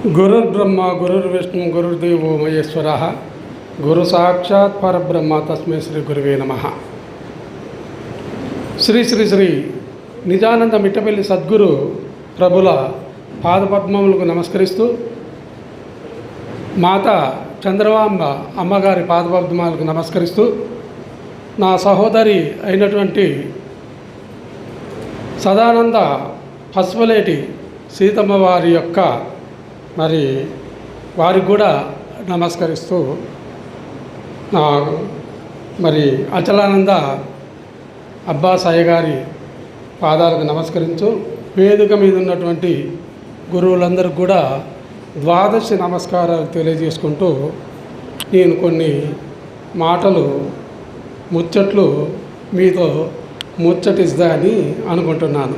గురుర్ బ్రహ్మ గురుర్ విష్ణు గురుర్దేవో మహేశ్వర గురు సాక్షాత్ పరబ్రహ్మ తస్మై శ్రీ గురువే నమ శ్రీ శ్రీ శ్రీ నిజానంద మిట్టపల్లి సద్గురు ప్రభుల పాదపద్మములకు నమస్కరిస్తూ మాత చంద్రవాంబ అమ్మగారి పాదపద్మాలకు నమస్కరిస్తూ నా సహోదరి అయినటువంటి సదానంద పసుపులేటి సీతమ్మ వారి యొక్క మరి వారికి కూడా నమస్కరిస్తూ నా మరి అచలానంద అబ్బాస్ అయ్య గారి పాదాలకు నమస్కరించు. వేదిక మీద ఉన్నటువంటి గురువులందరికీ కూడా ద్వాదశి నమస్కారాలు తెలియజేసుకుంటూ నేను కొన్ని మాటలు ముచ్చట్లు మీతో ముచ్చటిస్తా అని అనుకుంటున్నాను.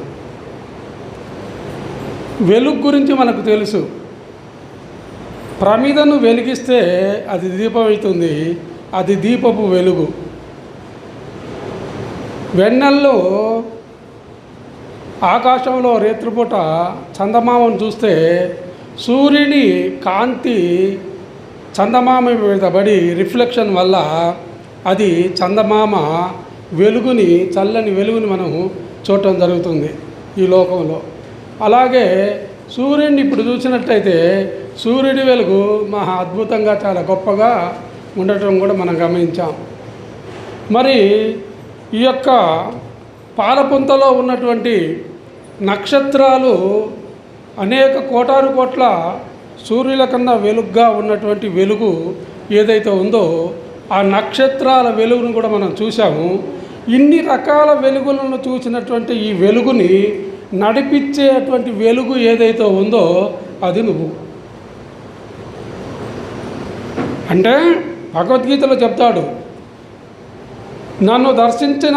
వెలుగు గురించి మనకు తెలుసు. ప్రమిదను వెలిగిస్తే అది దీపం అవుతుంది అది దీపపు వెలుగు. వెన్నెల్లో ఆకాశంలో రేత్రిపూట చందమామను చూస్తే సూర్యుని కాంతి చందమామ మీద పడి రిఫ్లెక్షన్ వల్ల అది చందమామ వెలుగుని చల్లని వెలుగుని మనం చూడటం జరుగుతుంది ఈ లోకంలో. అలాగే సూర్యుడిని ఇప్పుడు చూసినట్టయితే సూర్యుడి వెలుగు మహా అద్భుతంగా చాలా గొప్పగా ఉండటం కూడా మనం గమనించాం. మరి ఈ యొక్క పాలపుంతలో ఉన్నటువంటి నక్షత్రాలు అనేక కోటారు కోట్ల సూర్యుల కన్నా వెలుగ్గా ఉన్నటువంటి వెలుగు ఏదైతే ఉందో ఆ నక్షత్రాల వెలుగును కూడా మనం చూసాము ఇన్ని రకాల వెలుగులను చూసినటువంటి ఈ వెలుగుని నడిపించేటువంటి వెలుగు ఏదైతే ఉందో అది నువ్వు. అంటే భగవద్గీతలో చెప్తాడు నన్ను దర్శించిన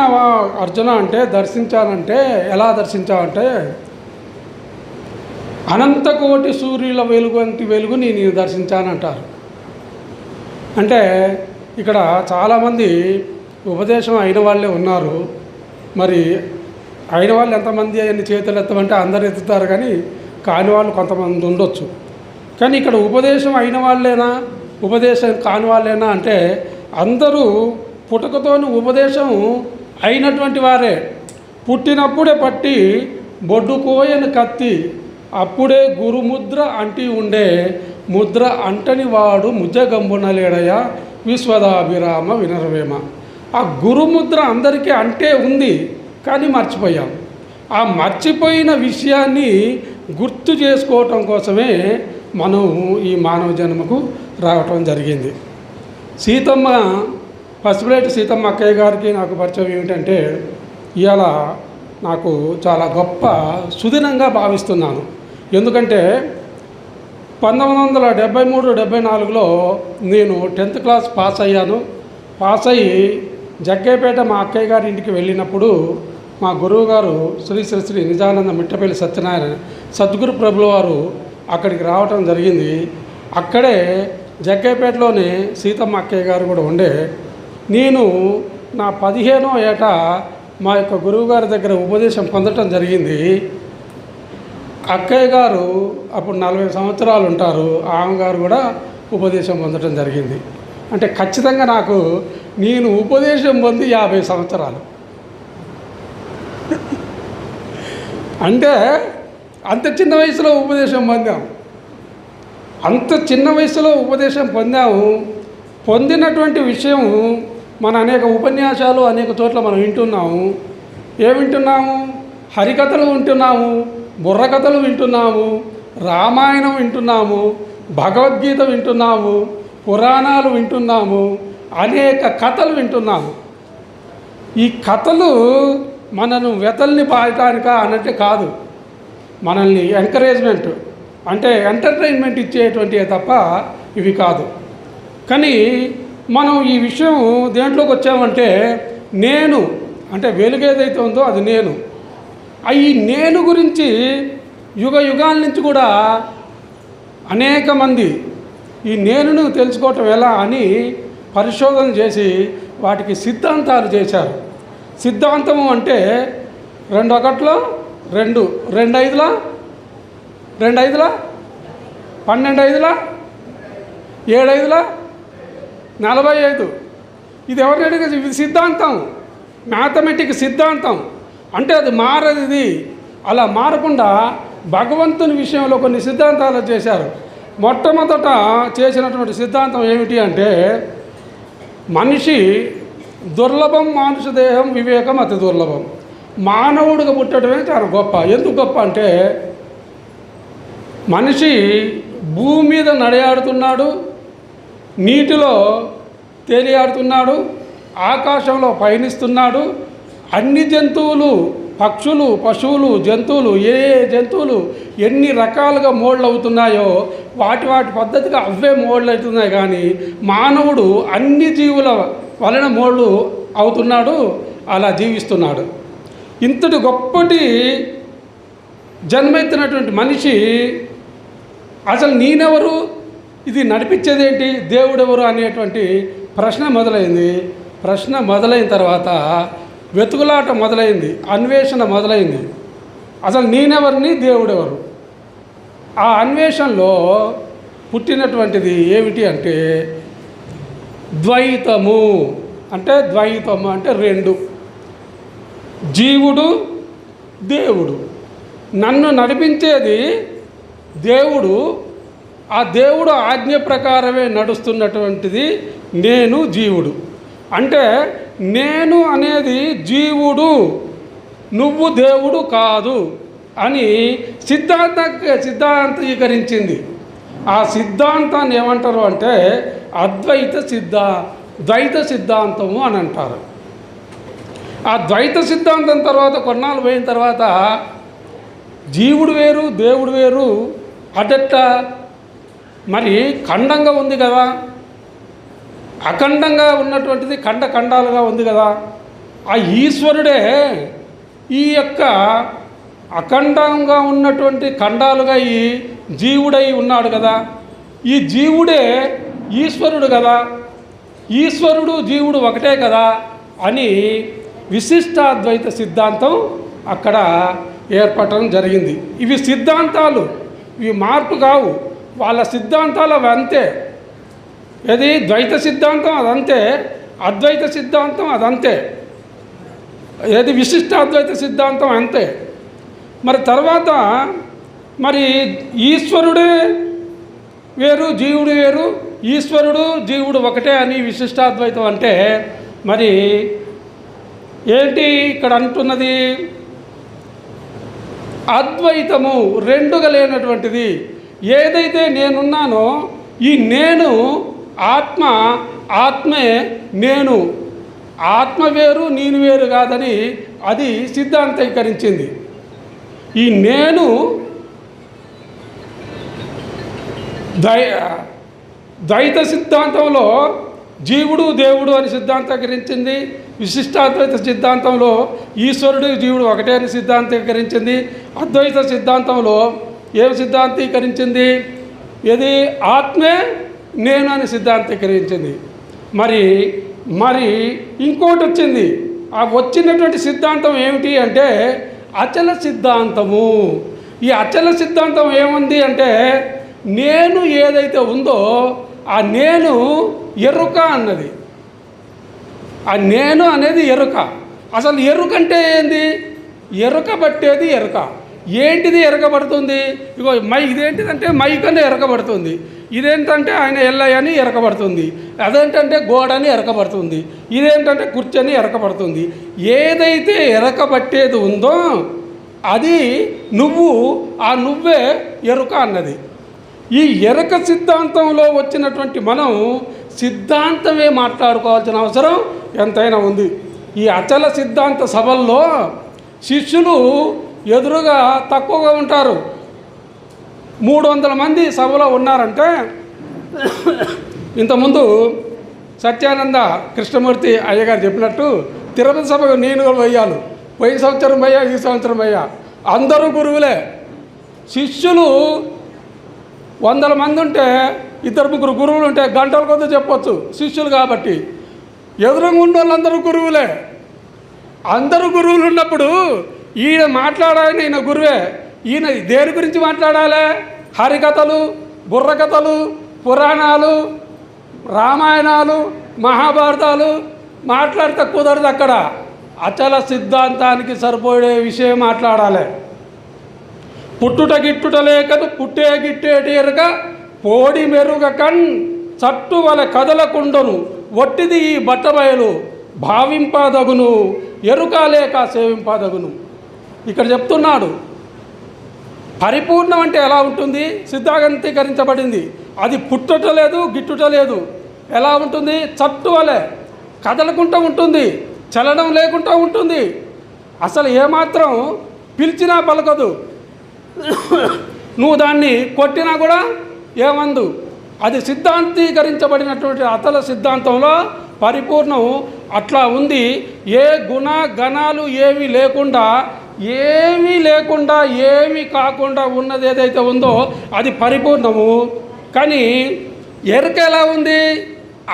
అర్జున అంటే దర్శించానంటే ఎలా దర్శించావంటే అనంతకోటి సూర్యుల వెలుగు వంటి వెలుగుని నేను దర్శించానంటారు. అంటే ఇక్కడ చాలామంది ఉపదేశం అయిన వాళ్ళే ఉన్నారు. మరి అయిన వాళ్ళు ఎంతమంది అని చేతులు ఎత్తమంటే అందరు ఎత్తుతారు కానీ కాని వాళ్ళు కొంతమంది ఉండొచ్చు. కానీ ఇక్కడ ఉపదేశం అయిన వాళ్ళేనా? ఉపదేశం కాని వాళ్ళేనా అంటే అందరూ పుట్టుకతోని ఉపదేశం అయినటువంటి వారే. పుట్టినప్పుడే పట్టి బొడ్డుకోయని కత్తి అప్పుడే గురుముద్ర అంటి ఉండే ముద్ర అంటని వాడు ముజ్జగంబునలేడయ విశ్వదాభిరామ వినరవేమ. ఆ గురుముద్ర అందరికీ అంటే ఉంది కానీ మర్చిపోయాం. ఆ మర్చిపోయిన విషయాన్ని గుర్తు చేసుకోవటం కోసమే మనం ఈ మానవ జన్మకు రావటం జరిగింది. సీతమ్మ పసిపిలేటి సీతమ్మ అక్కయ్య గారికి నాకు పరిచయం ఏమిటంటే ఇవాళ నాకు చాలా గొప్ప సుదినంగా భావిస్తున్నాను. ఎందుకంటే పంతొమ్మిది వందల డెబ్బై మూడు డెబ్బై నాలుగులో నేను టెన్త్ క్లాస్ పాస్ అయ్యాను. పాస్ అయ్యి జగ్గేపేట మా అక్కయ్య గారి ఇంటికి వెళ్ళినప్పుడు మా గురువు గారు శ్రీ శ్రీ శ్రీ నిజానంద మిట్టపల్లి సత్యనారాయణ సద్గురు ప్రభుల వారు అక్కడికి రావటం జరిగింది. అక్కడే జగ్గైపేటలోని సీతమ్మ అక్కయ్య గారు కూడా ఉండే నేను నా పదిహేనో ఏట మా యొక్క గురువు గారి దగ్గర ఉపదేశం పొందటం జరిగింది. అక్కయ్య గారు అప్పుడు నలభై సంవత్సరాలు ఉంటారు ఆమె గారు కూడా ఉపదేశం పొందటం జరిగింది. అంటే ఖచ్చితంగా నాకు నేను ఉపదేశం పొంది యాభై సంవత్సరాలు. అంటే అంత చిన్న వయసులో ఉపదేశం పొందాం. అంత చిన్న వయసులో ఉపదేశం పొందాము పొందినటువంటి విషయం మన అనేక ఉపన్యాసాలు అనేక చోట్ల మనం వింటున్నాము. ఏ వింటున్నాము? హరికథలు వింటున్నాము బుర్రకథలు వింటున్నాము రామాయణం వింటున్నాము భగవద్గీత వింటున్నాము పురాణాలు వింటున్నాము అనేక కథలు వింటున్నాము. ఈ కథలు మనను వెతల్ని పాయటానికా అన్నట్టు కాదు. మనల్ని ఎంకరేజ్మెంట్ అంటే ఎంటర్టైన్మెంట్ ఇచ్చేటువంటివే తప్ప ఇవి కాదు. కానీ మనం ఈ విషయం దేంట్లోకి వచ్చామంటే నేను అంటే వెలుగేదైతే ఉందో అది నేను. ఈ నేను గురించి యుగ యుగాల నుంచి కూడా అనేక మంది ఈ నేనును తెలుసుకోవటం ఎలా అని పరిశోధన చేసి వాటికి సిద్ధాంతాలు చేశారు. సిద్ధాంతము అంటే రెండు ఒకట్లో రెండు రెండు ఐదులా రెండు ఐదులా పన్నెండు ఐదులా ఏడు ఐదులా నలభై ఐదు ఇది ఎవరిని అడిగే ఇది సిద్ధాంతం. మ్యాథమెటిక్ సిద్ధాంతం. అంటే అది మారదు ఇది. అలా మారకుండా భగవంతుని విషయంలో కొన్ని సిద్ధాంతాలు చేశారు. మొట్టమొదట చేసినటువంటి సిద్ధాంతం ఏమిటి అంటే మనిషి దుర్లభం మానుష దేహం వివేకం అతి దుర్లభం. మానవుడిగా పుట్టడమే చాలా గొప్ప. ఎందుకు గొప్ప అంటే మనిషి భూమి మీద నడయాడుతున్నాడు నీటిలో తేలియాడుతున్నాడు ఆకాశంలో పయనిస్తున్నాడు అన్ని జంతువులు పక్షులు పశువులు జంతువులు ఏ జంతువులు ఎన్ని రకాలుగా మోడ్లు అవుతున్నాయో వాటి వాటి పద్ధతిగా అవే మోడ్లు అవుతున్నాయి కానీ మానవుడు అన్ని జీవుల వలన మోడ్లు అవుతున్నాడు అలా జీవిస్తున్నాడు. ఇంతటి గొప్పటి జన్మెత్తినటువంటి మనిషి అసలు నేనెవరు? ఇది నడిపించేదేంటి? దేవుడెవరు? అనేటువంటి ప్రశ్న మొదలైంది. ప్రశ్న మొదలైన తర్వాత వెతుకులాట మొదలైంది. అన్వేషణ మొదలైంది. అసలు నేనెవరిని? దేవుడెవరు? ఆ అన్వేషణలో పుట్టినటువంటిది ఏమిటి అంటే ద్వైతము. అంటే ద్వైతము అంటే రెండు. జీవుడు దేవుడు. నన్ను నడిపించేది దేవుడు ఆ దేవుడు ఆజ్ఞ ప్రకారమే నడుస్తున్నటువంటిది నేను జీవుడు. అంటే నేను అనేది జీవుడు నువ్వు దేవుడు కాదు అని సిద్ధాంత సిద్ధాంతీకరించింది. ఆ సిద్ధాంతాన్ని ఏమంటారు అంటే అద్వైత సిద్ధ ద్వైత సిద్ధాంతము అని అంటారు. ఆ ద్వైత సిద్ధాంతం తర్వాత కొన్నాళ్ళు పోయిన తర్వాత జీవుడు వేరు దేవుడు వేరు అదట్ట మరి ఖండంగా ఉంది కదా. అఖండంగా ఉన్నటువంటిది ఖండ ఖండాలుగా ఉంది కదా. ఆ ఈశ్వరుడే ఈ యొక్క అఖండంగా ఉన్నటువంటి ఖండాలుగా ఈ జీవుడై ఉన్నాడు కదా. ఈ జీవుడే ఈశ్వరుడు కదా. ఈశ్వరుడు జీవుడు ఒకటే కదా అని విశిష్టాద్వైత సిద్ధాంతం అక్కడ ఏర్పడటం జరిగింది. ఇవి సిద్ధాంతాలు. ఇవి మార్పు కావు. వాళ్ళ సిద్ధాంతాలు అవి అంతే. ఏది? ద్వైత సిద్ధాంతం అదంతే అద్వైత సిద్ధాంతం అదంతే ఏది? విశిష్టాద్వైత సిద్ధాంతం అంతే. మరి తర్వాత మరి ఈశ్వరుడే వేరు జీవుడు వేరు ఈశ్వరుడు జీవుడు ఒకటే అని విశిష్టాద్వైతం అంటే మరి ఏంటి ఇక్కడ అంటున్నది? అద్వైతము రెండుగా లేనటువంటిది. ఏదైతే నేనున్నానో ఈ నేను ఆత్మ ఆత్మే నేను. ఆత్మ వేరు నేను వేరు కాదని అది సిద్ధాంతీకరించింది. ఈ నేను దై ద్వైత సిద్ధాంతంలో జీవుడు దేవుడు అని సిద్ధాంతీకరించింది. విశిష్టాద్వైత సిద్ధాంతంలో ఈశ్వరుడు జీవుడు ఒకటే అని సిద్ధాంతీకరించింది. అద్వైత సిద్ధాంతంలో ఏం సిద్ధాంతీకరించింది? ఇది ఆత్మే నేను అని సిద్ధాంతీకరించింది. మరి మరి ఇంకోటి వచ్చింది. ఆ వచ్చినటువంటి సిద్ధాంతం ఏమిటి అంటే అచల సిద్ధాంతము. ఈ అచల సిద్ధాంతం ఏముంది అంటే నేను ఏదైతే ఉందో ఆ నేను ఎరుక అన్నది. ఆ నేను అనేది ఎరుక. అసలు ఎరుక అంటే ఏంది? ఎరుక పట్టేది ఎరుక. ఏంటిది ఎరకబడుతుంది? ఇగో మై ఇదేంటిదంటే మైక్ అని ఎరకబడుతుంది. ఇదేంటంటే ఆయన ఎల్లయ్య అని ఎరకబడుతుంది. అదేంటంటే గోడని ఎరకబడుతుంది. ఇదేంటంటే కుర్చని ఎరకబడుతుంది. ఏదైతే ఎరకబట్టేది ఉందో అది నువ్వు ఆ నువ్వే ఎరుక అన్నది. ఈ ఎరక సిద్ధాంతంలో వచ్చినటువంటి మనం సిద్ధాంతమే మాట్లాడుకోవాల్సిన అవసరం ఎంతైనా ఉంది. ఈ అచల సిద్ధాంత సభల్లో శిష్యులు ఎదురుగా తక్కువగా ఉంటారు. మూడు వందల మంది సభలో ఉన్నారంటే ఇంతకుముందు సత్యానంద కృష్ణమూర్తి అయ్యగారు చెప్పినట్టు తిరుపతి సభకు నేను పోయాను. పోయిన సంవత్సరం పోయా ఈ సంవత్సరం పోయా. అందరూ గురువులే. శిష్యులు వందల మంది ఉంటే ఇద్దరు ముగ్గురు గురువులు ఉంటే గంటల కొద్ది చెప్పొచ్చు శిష్యులు కాబట్టి. ఎదురుగుండ వాళ్ళందరూ గురువులే. అందరూ గురువులు ఉన్నప్పుడు ఈయన మాట్లాడాలని ఈయన గురువే. ఈయన దేని గురించి మాట్లాడాలి? హరికథలు బుర్రకథలు పురాణాలు రామాయణాలు మహాభారతాలు మాట్లాడితే కుదరదు అక్కడ. అచల సిద్ధాంతానికి సరిపోయే విషయం మాట్లాడాలి. పుట్టుట గిట్టుట లేకను పుట్టే గిట్టేటి ఎరుక పోడి మెరుగ కన్ చట్టు వల కదలకుండను ఒట్టిది ఈ బట్టబయలు భావింపదగును ఎరుక లేక సేవింపదగును. ఇక్కడ చెప్తున్నాడు పరిపూర్ణం అంటే ఎలా ఉంటుంది? సిద్ధాంతీకరించబడింది అది పుట్టుట లేదు గిట్టుట లేదు. ఎలా ఉంటుంది? చట్టు వలె కదలకుండా ఉంటుంది చలనం లేకుండా ఉంటుంది. అసలు ఏమాత్రం పిలిచినా పలకదు. నువ్వు దాన్ని కొట్టినా కూడా ఏమందు? అది సిద్ధాంతీకరించబడినటువంటి అతల సిద్ధాంతంలో పరిపూర్ణం అట్లా ఉంది. ఏ గుణ గణాలు ఏమీ లేకుండా ఏమీ లేకుండా ఏమీ కాకుండా ఉన్నది ఏదైతే ఉందో అది పరిపూర్ణము. కానీ ఎరుక ఎలా ఉంది?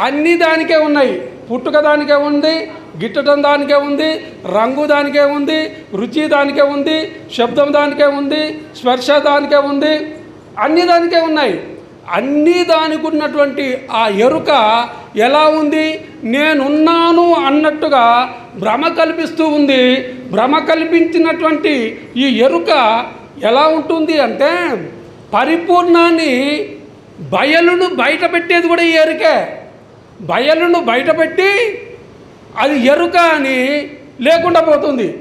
అన్ని దానికే ఉన్నాయి. పుట్టుక దానికే ఉంది గిట్టడం దానికే ఉంది రంగు దానికే ఉంది రుచి దానికే ఉంది శబ్దం దానికే ఉంది స్పర్శ దానికే ఉంది అన్ని దానికే ఉన్నాయి. అన్ని దానికి ఉన్నటువంటి ఆ ఎరుక ఎలా ఉంది? నేనున్నాను అన్నట్టుగా భ్రమ కల్పిస్తూ ఉంది. భ్రమ కల్పించినటువంటి ఈ ఎరుక ఎలా ఉంటుంది అంటే పరిపూర్ణాన్ని బయలును బయట పెట్టేది కూడా ఈ ఎరుకే. బయలును బయటపెట్టి అది ఎరుక అని లేకుండా పోతుంది.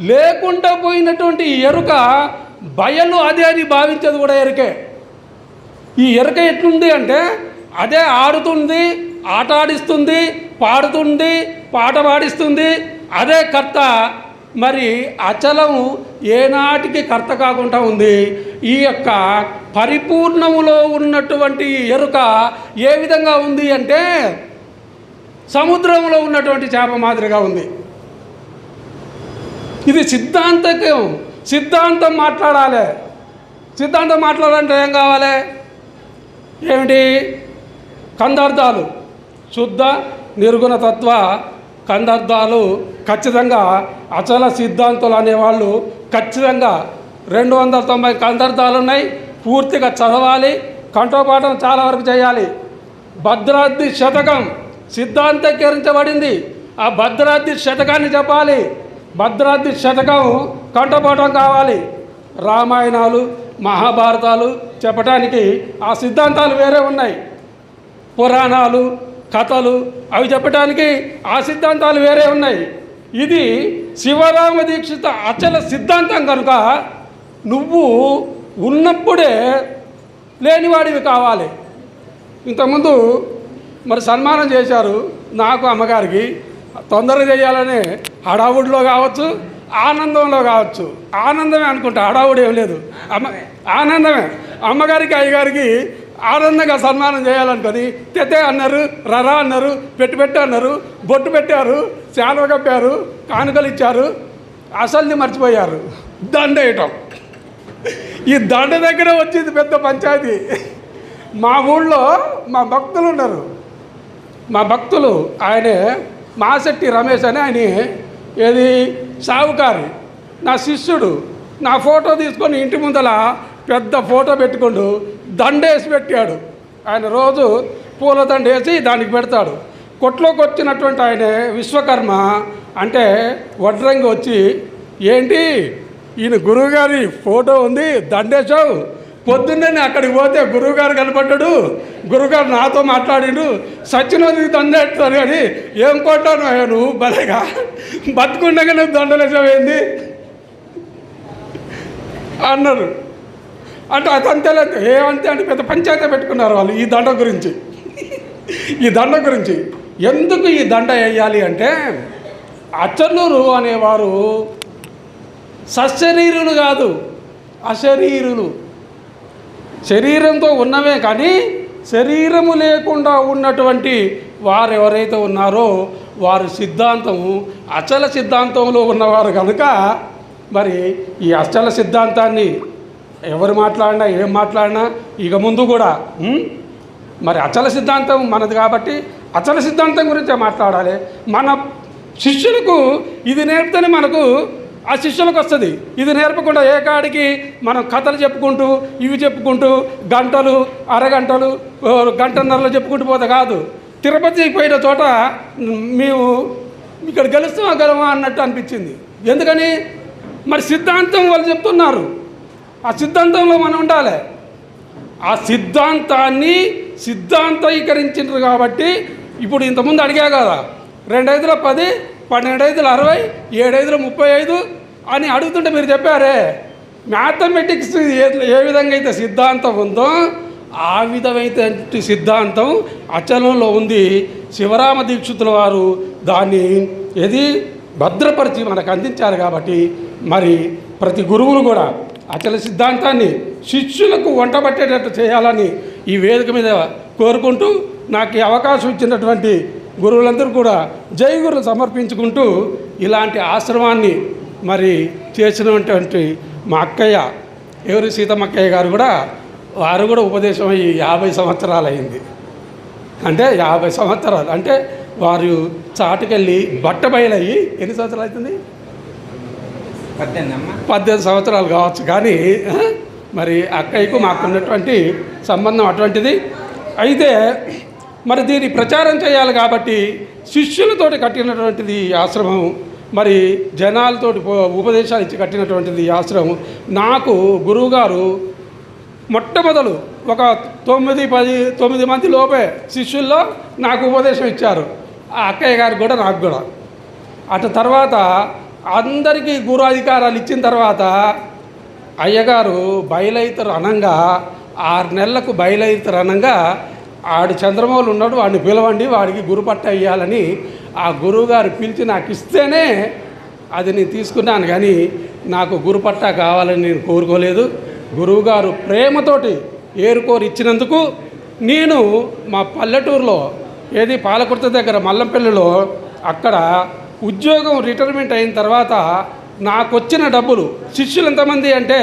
లేకుండా పోయినటువంటి ఎరుక బయలు అదే అని భావించేది కూడా ఎరుకే. ఈ ఎరుక ఎట్లుంది అంటే అదే ఆడుతుంది ఆట ఆడిస్తుంది పాడుతుంది పాట పాడిస్తుంది అదే కర్త. మరి అచలం ఏనాటికి కర్త కాకుండా ఉంది. ఈ యొక్క పరిపూర్ణములో ఉన్నటువంటి ఎరుక ఏ విధంగా ఉంది అంటే సముద్రంలో ఉన్నటువంటి చేప మాదిరిగా ఉంది. ఇది సిద్ధాంతకం. సిద్ధాంతం మాట్లాడాలి. సిద్ధాంతం మాట్లాడాలంటే ఏం కావాలి? ఏమిటి? కందార్థాలు. శుద్ధ నిర్గుణ తత్వ కందార్థాలు ఖచ్చితంగా అచల సిద్ధాంతులు అనేవాళ్ళు ఖచ్చితంగా రెండు వందల తొంభై కందార్థాలు ఉన్నాయి. పూర్తిగా చదవాలి. కంఠోపాఠం చాలా వరకు చేయాలి. భద్రాద్రి శతకం సిద్ధాంతీకరించబడింది. ఆ భద్రాద్రి శతకాన్ని చెప్పాలి. భద్రాద్రి శతకం కంఠపాఠం కావాలి. రామాయణాలు మహాభారతాలు చెప్పడానికి ఆ సిద్ధాంతాలు వేరే ఉన్నాయి. పురాణాలు కథలు అవి చెప్పడానికి ఆ సిద్ధాంతాలు వేరే ఉన్నాయి. ఇది శివరామ దీక్షిత అచల సిద్ధాంతం కనుక నువ్వు ఉన్నప్పుడే లేనివాడివి కావాలి. ఇంతకుముందు మరి సన్మానం చేశారు నాకు అమ్మగారికి. తొందరగా చేయాలనే హడావుడిలో కావచ్చు ఆనందంలో కావచ్చు. ఆనందమే అనుకుంటా హడావుడి ఏం లేదు. అమ్మ ఆనందమే. అమ్మగారికి అయ్యగారికి ఆనందంగా సన్మానం చేయాలనుకొని తెతే అన్నారు రరా అన్నారు పెట్టి పెట్టి అన్నారు బొట్టు పెట్టారు శాలువ కప్పారు కానుకలు ఇచ్చారు అసలుది మర్చిపోయారు. దండ వేయటం. ఈ దండ దగ్గర వచ్చింది పెద్ద పంచాయతీ. మా ఊళ్ళో మా భక్తులు ఉన్నారు. మా భక్తులు ఆయనే మాశెట్టి రమేష్ అని ఆయన ఏది? సావుకారి. నా శిష్యుడు. నా ఫోటో తీసుకొని ఇంటి ముందల పెద్ద ఫోటో పెట్టుకుండు దండేసి పెట్టాడు. ఆయన రోజు పూల దండ వేసి దానికి పెడతాడు. కొట్లోకి వచ్చినటువంటి ఆయన విశ్వకర్మ అంటే వడ్రంగి వచ్చి ఏంటి? ఈయన గురువుగారి ఫోటో ఉంది దండేశావు? పొద్దున్నే నేను అక్కడికి పోతే గురువుగారు కనపడ్డాడు. గురువుగారు నాతో మాట్లాడిండు. సచ్చినది దండేస్తాడు కానీ ఏం కొట్టాను అయ్యా నువ్వు? భలేగా. బతుకుండగా నువ్వు దండలేసావేంది అన్నారు. అంటే అదంతే ఏమంతే అంటే పెద్ద పంచాయతీ పెట్టుకున్నారు వాళ్ళు ఈ దండ గురించి. ఈ దండ గురించి. ఎందుకు ఈ దండ వేయాలి అంటే అచ్చన్నూరు అనేవారు సశరీరులు కాదు అశరీరులు. శరీరంతో ఉన్నవే కానీ శరీరము లేకుండా ఉన్నటువంటి వారు ఎవరైతే ఉన్నారో వారు సిద్ధాంతము అచల సిద్ధాంతంలో ఉన్నవారు కనుక మరి ఈ అచల సిద్ధాంతాన్ని ఎవరు మాట్లాడినా ఏం మాట్లాడినా ఇక ముందు కూడా మరి అచల సిద్ధాంతం మనది కాబట్టి అచల సిద్ధాంతం గురించే మాట్లాడాలి. మన శిష్యులకు ఇది నేర్పితేనే మనకు ఆ శిష్యులకు వస్తుంది. ఇది నేర్పకుండా ఏ కాడికి మనం కథలు చెప్పుకుంటూ ఇవి చెప్పుకుంటూ గంటలు అరగంటలు గంటన్నరలో చెప్పుకుంటూ పోతే కాదు. తిరుపతికి పోయిన చోట మేము ఇక్కడ గెలుస్తామా గెలవా అన్నట్టు అనిపించింది. ఎందుకని? మరి సిద్ధాంతం వాళ్ళు చెప్తున్నారు. ఆ సిద్ధాంతంలో మనం ఉండాలి. ఆ సిద్ధాంతాన్ని సిద్ధాంతీకరించారు కాబట్టి ఇప్పుడు ఇంతకుముందు అడిగా కదా రెండు ఐదుల పది పన్నెండు ఐదుల అరవై ఏడు ఐదుల ముప్పై ఐదు అని అడుగుతుంటే మీరు చెప్పారే మ్యాథమెటిక్స్ ఏ ఏ విధంగా అయితే సిద్ధాంతం ఉందో ఆ విధమైనటువంటి సిద్ధాంతం అచలంలో ఉంది. శివరామ దీక్షితుల వారు దాన్ని ఏది? భద్రపరిచి మనకు అందించారు కాబట్టి మరి ప్రతి గురువులు కూడా అచల సిద్ధాంతాన్ని శిష్యులకు వంటబట్టేటట్టు చేయాలని ఈ వేదిక మీద కోరుకుంటూ నాకు ఈ అవకాశం ఇచ్చినటువంటి గురువులందరూ కూడా జై గురులు సమర్పించుకుంటూ ఇలాంటి ఆశ్రమాన్ని మరి చేసినటువంటి మా అక్కయ్య ఎవరి సీతమ్మక్కయ్య గారు కూడా వారు కూడా ఉపదేశం అయ్యి యాభై సంవత్సరాలు అయింది అంటే యాభై సంవత్సరాలు. అంటే వారు చాటుకెళ్ళి బట్ట బయలయ్యి ఎన్ని సంవత్సరాలు అవుతుంది? పద్దెనిమిది సంవత్సరాలు కావచ్చు. కానీ మరి అక్కయ్యకు మాకు ఉన్నటువంటి సంబంధం అటువంటిది. అయితే మరి దీన్ని ప్రచారం చేయాలి కాబట్టి శిష్యులతోటి కట్టినటువంటిది ఆశ్రమం. మరి జనాలతోటి ఉపదేశాలు ఇచ్చి కట్టినటువంటిది ఈ ఆశ్రమం. నాకు గురువుగారు మొట్టమొదలు ఒక తొమ్మిది పది తొమ్మిది మంది లోపే శిష్యుల్లో నాకు ఉపదేశం ఇచ్చారు. ఆ అక్కయ్య గారు కూడా నాకు కూడా. అటు తర్వాత అందరికీ గురు అధికారాలు ఇచ్చిన తర్వాత అయ్యగారు బయలైతరు అనంగా. ఆరు నెలలకు బయలైతరు అనంగా. ఆడు చంద్రమౌళి ఉన్నాడు వాడిని పిలవండి వాడికి గురు పట్ట ఇవ్వాలని ఆ గురువుగారు పిలిచి నాకు ఇస్తేనే అది నేను తీసుకున్నాను కానీ నాకు గురు పట్టా కావాలని నేను కోరుకోలేదు. గురువుగారు ప్రేమతోటి ఏరుకోరు ఇచ్చినందుకు నేను మా పల్లెటూరులో ఏది పాలకుర్త దగ్గర మల్లంపల్లిలో అక్కడ ఉద్యోగం రిటైర్మెంట్ అయిన తర్వాత నాకు వచ్చిన డబ్బులు శిష్యులు ఎంతమంది అంటే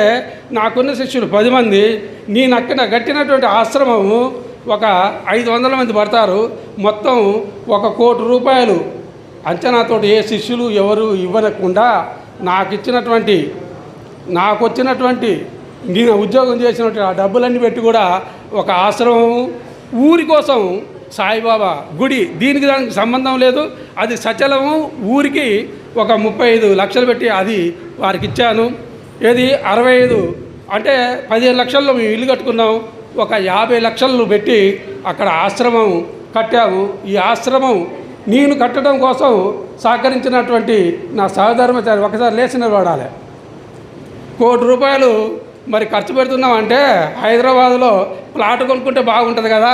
నాకున్న శిష్యులు పది మంది నేను అక్కడ కట్టినటువంటి ఆశ్రమము ఒక ఐదు వందల మంది పడతారు. మొత్తం ఒక కోటి రూపాయలు. అంచనాతోటి ఏ శిష్యులు ఎవరు ఇవ్వకుండా నాకు ఇచ్చినటువంటి నాకు వచ్చినటువంటి నేను ఉద్యోగం చేసినటువంటి ఆ డబ్బులన్నీ పెట్టి కూడా ఒక ఆశ్రమం ఊరి కోసం సాయిబాబా గుడి దీనికి దానికి సంబంధం లేదు. అది సచలము ఊరికి ఒక ముప్పై ఐదు లక్షలు పెట్టి అది వారికి ఇచ్చాను ఏది? అరవై ఐదు. అంటే పదిహేను లక్షల్లో మేము ఇల్లు కట్టుకున్నాం. ఒక యాభై లక్షలను పెట్టి అక్కడ ఆశ్రమం కట్టాము. ఈ ఆశ్రమం నేను కట్టడం కోసం సహకరించినటువంటి నా సహధర్మచారి ఒకసారి లేచిన వాడాలి కోటి రూపాయలు మరి ఖర్చు పెడుతున్నాం అంటే హైదరాబాద్లో ప్లాట్ కొనుక్కుంటే బాగుంటుంది కదా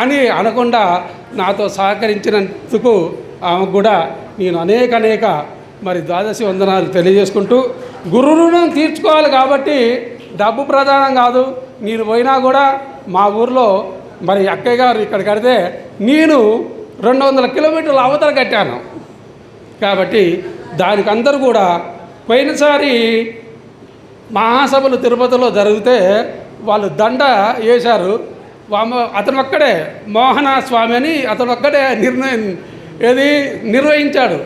అని అనకుండా నాతో సహకరించినందుకు ఆమెకు కూడా నేను అనేక అనేక మరి ద్వాదశి వందనాలు తెలియజేసుకుంటూ గురు రుణం తీర్చుకోవాలి కాబట్టి డబ్బు ప్రధానం కాదు. నేను పోయినా కూడా మా ఊర్లో మరి అక్కయ్య గారు ఇక్కడ కడితే నేను రెండు వందల కిలోమీటర్ల అవతల కట్టాను. కాబట్టి దానికి అందరూ కూడా పోయినసారి మహాసభలు తిరుపతిలో జరిగితే వాళ్ళు దండ వేశారు. అతను ఒక్కడే మోహన స్వామి అని అతను ఒక్కడే నిర్ణయం ఏది నిర్వహించాడు.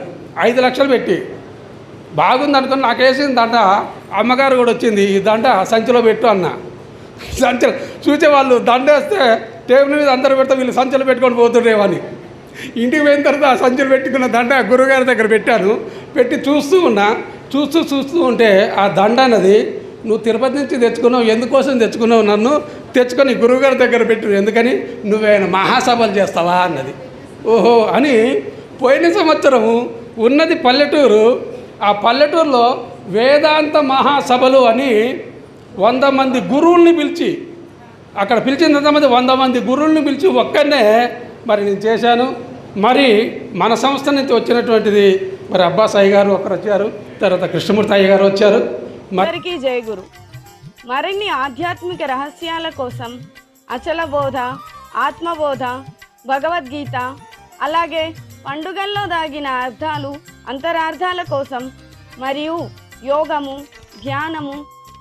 ఐదు లక్షలు పెట్టి. బాగుంది అనుకుని నాకు వేసిన దండ అమ్మగారు కూడా వచ్చింది ఈ దండ సంచిలో పెట్టు అన్న. సంచలు చూసే వాళ్ళు దండ వేస్తే టేబుల్ మీద అందరూ పెడితే వీళ్ళు సంచలు పెట్టుకొని పోతుండేవని ఇంటికి పోయిన తర్వాత ఆ సంచులు పెట్టుకున్న దండ గురువుగారి దగ్గర పెట్టాను. పెట్టి చూస్తూ ఉన్నా చూస్తూ చూస్తూ ఉంటే ఆ దండ అన్నది నువ్వు తిరుపతి నుంచి తెచ్చుకున్నావు ఎందుకోసం తెచ్చుకున్నావు నన్ను? తెచ్చుకొని గురువుగారి దగ్గర పెట్టు ఎందుకని? నువ్వేమైనా మహాసభలు చేస్తావా? అన్నది. ఓహో అని పోయిన సంవత్సరం ఉన్నది పల్లెటూరు. ఆ పల్లెటూరులో వేదాంత మహాసభలు అని వంద మంది గురువుల్ని పిలిచి అక్కడ పిలిచిన ఎంతమంది? వంద మంది గురువుల్ని పిలిచి ఒక్కనే మరి నేను చేశాను. మరి మన సంస్థ నుంచి వచ్చినటువంటిది మరి అబ్బాసాయి గారు ఒకరు వచ్చారు తర్వాత కృష్ణమూర్తి అయ్య గారు వచ్చారు. మరికి అందరికీ జయ గురు. మరిన్ని ఆధ్యాత్మిక రహస్యాల కోసం అచల బోధ ఆత్మబోధ భగవద్గీత అలాగే పండుగల్లో దాగిన అర్థాలు అంతరార్థాల కోసం మరియు యోగము ధ్యానము